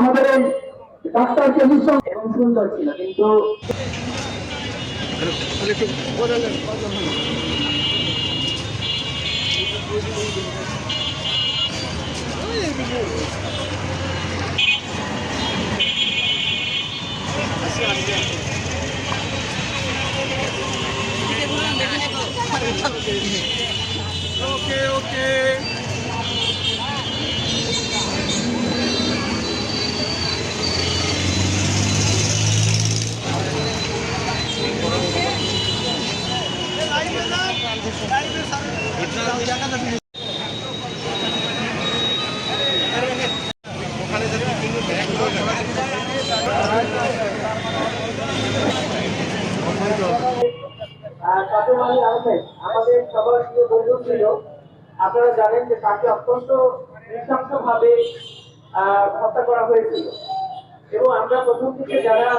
আমাদের এই ডাক্তারকে নিঃসঙ্গ এবং সুন্দর ছিল কিন্তু ওকে ওকে আহমেদ, আমাদের সবার প্রিয় বন্ধু ছিল আপনারা জানেন যে তাকে অত্যন্ত নৃশংসভাবে হত্যা করা হয়েছিল। এবং আমরা প্রথম থেকে যারা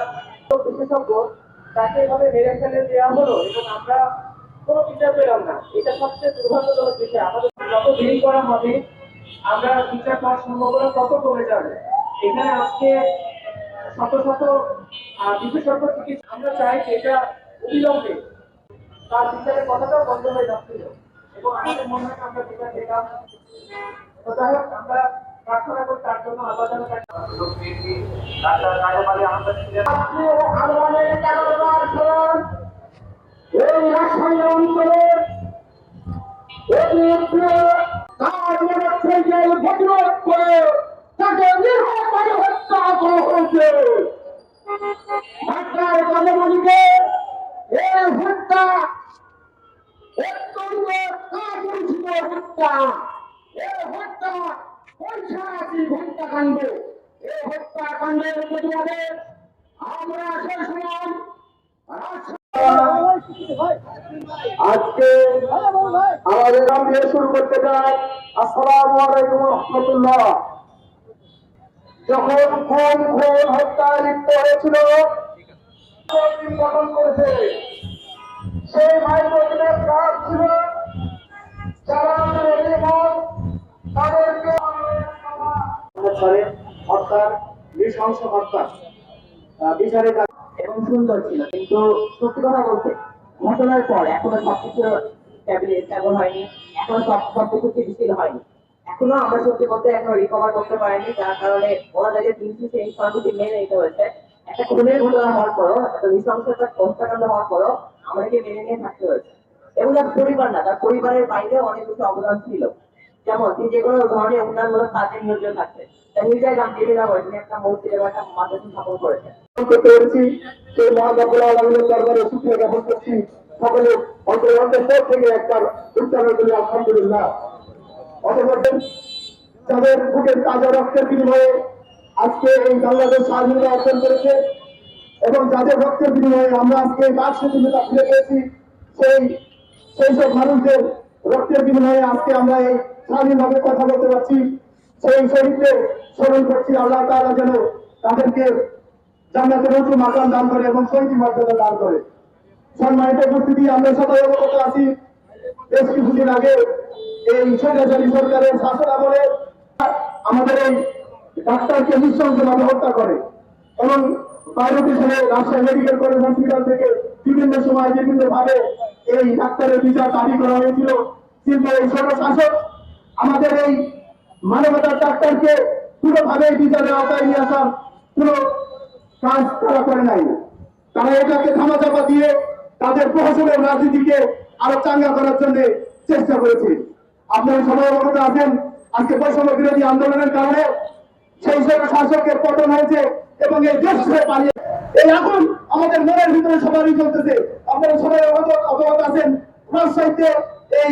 বিশেষজ্ঞ, তাকে এভাবে মেরে ফেলে দেওয়া হলো এবং আমরা কোনো বিচার পেলাম না। এটা সবচেয়ে দুর্ভাগ্যজনক বিষয়। আমাদের যত দেরি করা হবে, আমরা বিচার পাওয়ার সম্ভাবনা তত কমে যাবে। এখানে আজকে শত শত বিশেষজ্ঞ আমরা চাই যে এটা অবিলম্বে তার বিচারের কথাটাও বন্ধ হয়ে যাচ্ছিল। এবং আমাদের মনে হয় আমরা বিচার পেলাম হয়েছে ঢাকার কাজমালিকে এই হত্যা অত্যন্ত কাপুরুষিত হত্যা। এই হত্যা পঞ্চাশি হত্যাকাণ্ড এই হত্যাকাণ্ডের প্রতিবাদে আমরা সেই সময় আজকে আমাদের নাম দিয়ে শুরু করতে চাই। আসসালামু আলাইকুম রহমতুল্লাহ। যখন খুন খুন হত্যায় লিপ্ত হয়েছিল সেই মাইক্রোফোনের ঘটনার পর এখনও সবকিছু এখনও আমরা সত্যি বলতে এখনও রিকভার করতে পারিনি, যার কারণে তিনটি সেই সর্বটি মেনে নিতে হয়েছে। একটা খুনের ঘটনা হওয়ার পরও, একটা নৃশংসতা হত্যাকাণ্ড হওয়ার পরও আমাদেরকে মেনে নিয়ে থাকতে হয়েছে। এবং তার পরিবার না, তার পরিবারের বাইরে অনেক কিছু অবদান ছিল। যেমন তিনি যে কোনো ধরনের উন্নয়নমূলক কাজে নিয়োজিত থাকতেন একটা মসজিদ তাজা রক্তের বিনিময়ে আজকে এই বাংলাদেশ স্বাধীনতা অর্জন করেছে, এবং যাদের রক্তের বিনিময়ে আমরা আজকে এই বাক স্বাধীনতা ফিরে পেয়েছি, সেই সেই সব মানুষদের রক্তের বিনিময়ে আজকে আমরা এই স্বাধীনভাবে কথা বলতে পারছি। সেই শহীদদের স্মরণ করছি আল্লাহ তাআলা যেন তাদেরকে জান্নাতের উঁচু মাকাম দান করে এবং শহীদ মর্যাদা দান করে। সম্মানিত উপস্থিতি, আমরা সবাই অবগত আছি। বেশ কিছুদিন আগে এই স্বৈরাচারী সরকারের শাসন আমলে আমাদের এই ডাক্তারকে নৃশংসভাবে হত্যা করে এবং বাইরতি ছেলে রাজশাহী মেডিকেল কলেজ হসপিটাল থেকে বিভিন্ন সময় বিভিন্ন ভাবে এই ডাক্তারের বিচার দাবি করা হয়েছিল। কিন্তু এই সর্বশাসক আমাদের এই মানবতার ডাক্তারকে পুরোভাবে বিচারের আওতায় নিয়ে আসার কোনো কাজ তারা করে নাই। তারা এটাকে ধামাচাপা দিয়ে তাদের প্রহসনের রাজনীতিকে আরও চাঙ্গা করার জন্য চেষ্টা করেছে। আপনারা সবাই অবগত আছেন, আজকে বৈষম্য বিরোধী আন্দোলনের কারণে সেই সব শাসকের পতন হয়েছে এবং এই দেশ ছেড়ে পালিয়ে এই এখন আমাদের মনের ভিতরে সবারই চলতেছে আপনারা সবাই অবগত আছেন, রাজশাহীতে এই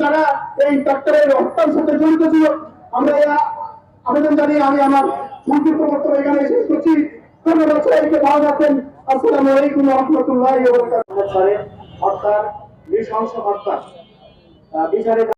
যারা এই ডাক্তারের হত্যার সাথে জড়িত ছিল, আমরা আবেদন জানিয়ে আমি আমার সংক্ষিপ্ত বক্তব্য এখানে শেষ করছি। ধন্যবাদ বিচারে